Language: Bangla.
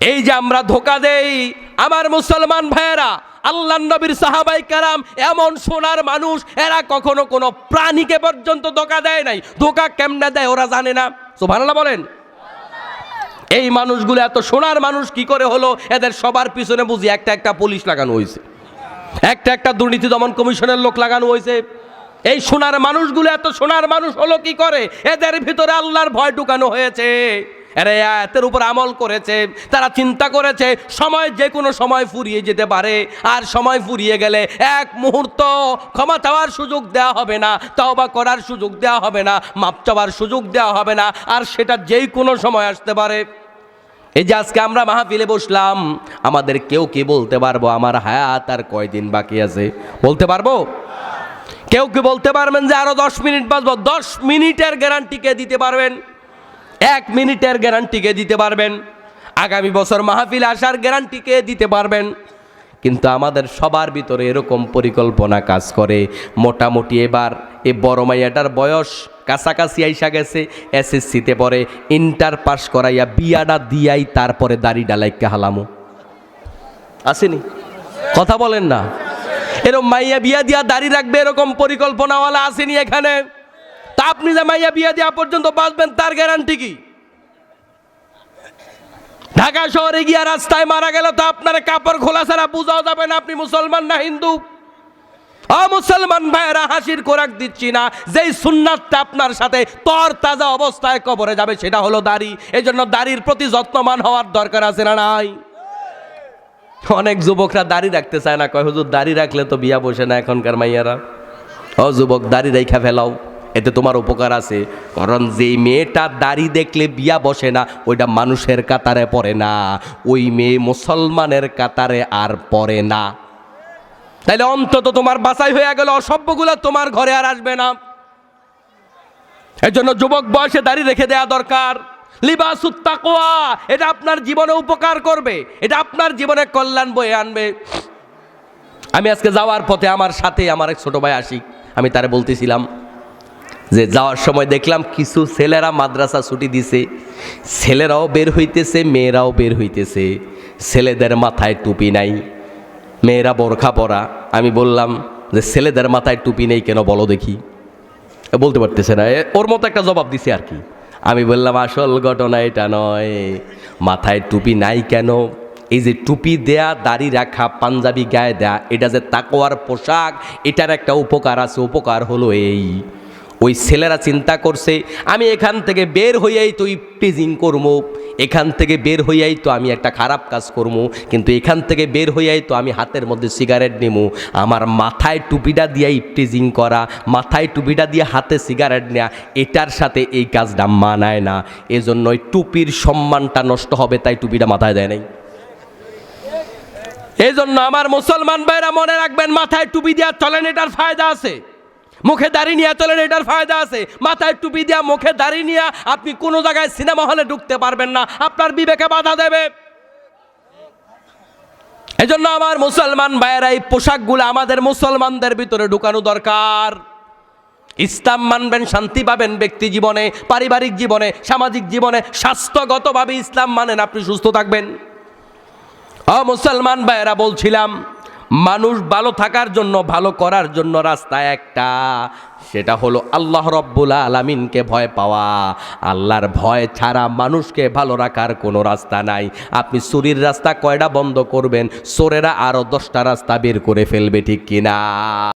এই যে আমরা ধোকা দেই, আমার মুসলমান ভাইয়েরা আল্লাহ নবীর সাহাবাই কারাম এমন সোনার মানুষ, এরা কখনো কোনো প্রাণীকে পর্যন্ত ধোকা দেয় নাই। ধোকা কেমনে দেয় ওরা জানে না। সুবহানাল্লাহ বলেন। এই মানুষগুলো এত সোনার মানুষ, কি করে হলো? এদের সবার পিছনে বুঝি একটা একটা পুলিশ লাগানো হয়েছে। একটা একটা দুর্নীতি দমন কমিশনের লোক লাগানো হয়েছে। এই সোনার মানুষগুলো এত সোনার মানুষ হলো কি করে? এদের ভিতরে আল্লাহর ভয় ঢুকানো হয়েছে। এরা আয়াতের উপর আমল করেছে, তারা চিন্তা করেছে, সময় যে কোনো সময় ফুরিয়ে যেতে পারে। আর সময় ফুরিয়ে গেলে এক মুহূর্ত ক্ষমা চাওয়ার সুযোগ দেওয়া হবে না, তওবা করার সুযোগ দেওয়া হবে না, মাপ চাওয়ার সুযোগ দেওয়া হবে না, আর সেটা যেই কোনো সময় আসতে পারে। এই যে আজকে আমরা মাহফিলে বসলাম, আমাদের কেউ কি বলতে পারব? আমার হায়াত আর কয়দিন বাকি আছে? বলতে পারব? কেউ কি বলতে পারবেন যে আরও দশ মিনিট বাঁচবো? দশ মিনিটের গ্যারান্টি কে দিতে পারবেন? এক মিনিটের গ্যারান্টি কে দিতে পারবেন? আগামী বছর মাহফিল আসার গ্যারান্টি কে দিতে পারবেন? কিন্তু আমাদের সবার ভিতরে এরকম পরিকল্পনা কাজ করে। মোটামুটি এবার এই বড় মাইয়াটার বয়স কাছাকাছি আইসা গেছে, এসএসসিতে পরে ইন্টার পাস করাইয়া বিয়াটা দিয়াই তারপরে দাড়ি ডালাইকে হালামো। আসেনি? কথা বলেন না। এরকম মাইয়া বিয়া দিয়া দাড়ি রাখবে এরকম পরিকল্পনাওয়ালা আসেনি এখানে। আপনি যে মাইয়া বিয়া দেওয়া পর্যন্ত বাঁচবেন, তার গ্যারান্টি কি? ঢাকা শহরে গিয়া রাস্তায় মারা গেল তো আপনার কাপড় খোলা ছাড়া বোঝাও যাবে না, আপনি মুসলমান না হিন্দু? মুসলমান ভাইয়েরা, হাসির কোরাক দিচ্ছি না। যেই সুন্নাতটা আপনার সাথে তর তাজা অবস্থায় কবরে যাবে, সেটা হলো দাড়ি। এই জন্য দাড়ির প্রতি যত্নমান হওয়ার দরকার আছে না নাই? অনেক যুবকরা দাড়ি রাখতে চায় না, কয়, হুজুর, দাড়ি রাখলে তো বিয়া বসে না এখনকার মাইয়ারা? ও যুবক, দাড়ি রেখা ফেলাও। এতে তোমার উপকার আছে। কারণ যেই মেয়েটা দাড়ি দেখলে বিয়া বসে না, ওইটা মানুষের কাতারে পড়ে না। ওই মেয়ে মুসলমানের কাতারে আর পড়ে না। তাইলে অন্তত তোমার বাছাই হয়ে গেল অসভ্যগুলো তোমার ঘরে আর আসবে না। এর জন্য যুবক বয়সে দাড়ি রেখে দেয়া দরকার। লিবাসুত্তাকোয়া এটা আপনার জীবনে উপকার করবে। এটা আপনার জীবনে কল্যাণ বয়ে আনবে। আমি আজকে যাওয়ার পথে আমার সাথে আমার এক ছোট ভাই আশিক, আমি তারে বলতেছিলাম যে যাওয়ার সময় দেখলাম কিছু ছেলেরা মাদ্রাসা ছুটি দিছে। ছেলেরাও বের হইতেছে, মেয়েরাও বের হইতেছে। ছেলেদের মাথায় টুপি নাই। মেয়েরা বোরখা পরা। আমি বললাম যে ছেলেদের মাথায় টুপি নেই কেন বলো দেখি। বলতে পারতেছে না। ওর মতো একটা জবাব দিছে আর কি। আমি বললাম, আসল ঘটনা এটা নয়। মাথায় টুপি নাই কেন? এই যে টুপি দেয়া, দাড়ি রাখা, পাঞ্জাবি গায়ে দেয়া, এটা যে তাকোয়ার পোশাক, এটার একটা উপকার আছে। উপকার হলো এই। ওই ছেলেরা চিন্তা করছে, আমি এখান থেকে বের হইয়াই তো প্রিজিং করব এখান থেকে বের হইয়াই তো আমি একটা খারাপ কাজ করব কিন্তু এখান থেকে বের হইয়াই তো আমি হাতের মধ্যে সিগারেট নেব আমার মাথায় টুপিটা দিয়ে প্রিজিং করা, মাথায় টুপিটা দিয়ে হাতে সিগারেট নেওয়া এটার সাথে এই কাজটা মানায় না। এজন্য ওই টুপির সম্মানটা নষ্ট হবে, তাই টুপিটা মাথায় দেয় নাই। এই জন্য আমার মুসলমান ভাইরা মনে রাখবেন, মাথায় টুপি দেওয়া চলেন, এটার ফায়দা আছে। মুখে দাড়ি নিয়ে চলেন, এটার ফায়দা আছে। মাথায় টুপি দিয়া মুখে দাড়ি নিয়ে আপনি কোনো জায়গায় সিনেমা হলে ঢুকতে পারবেন না। আপনার বিবেকে বাধা দেবে। এজন্য আমার মুসলমান ভাইয়েরা, এই পোশাকগুলো আমাদের মুসলমানদের ভিতরে ঢুকানো দরকার। ইসলাম মানবেন, শান্তি পাবেন ব্যক্তি জীবনে, পারিবারিক জীবনে, সামাজিক জীবনে, স্বাস্থ্যগতভাবে ইসলাম মানেন, আপনি সুস্থ থাকবেন। অ, মুসলমান ভাইয়েরা, বলছিলাম মানুষ ভালো থাকার জন্য, ভালো করার জন্য রাস্তা একটা। সেটা হলো আল্লাহ রব্বুল আলমিনকে ভয় পাওয়া। আল্লাহর ভয় ছাড়া মানুষকে ভালো রাখার কোনো রাস্তা নাই। আপনি চুরির রাস্তা কয়টা বন্ধ করবেন? সোরেরা আরও দশটা রাস্তা বের করে ফেলবে, ঠিক কিনা?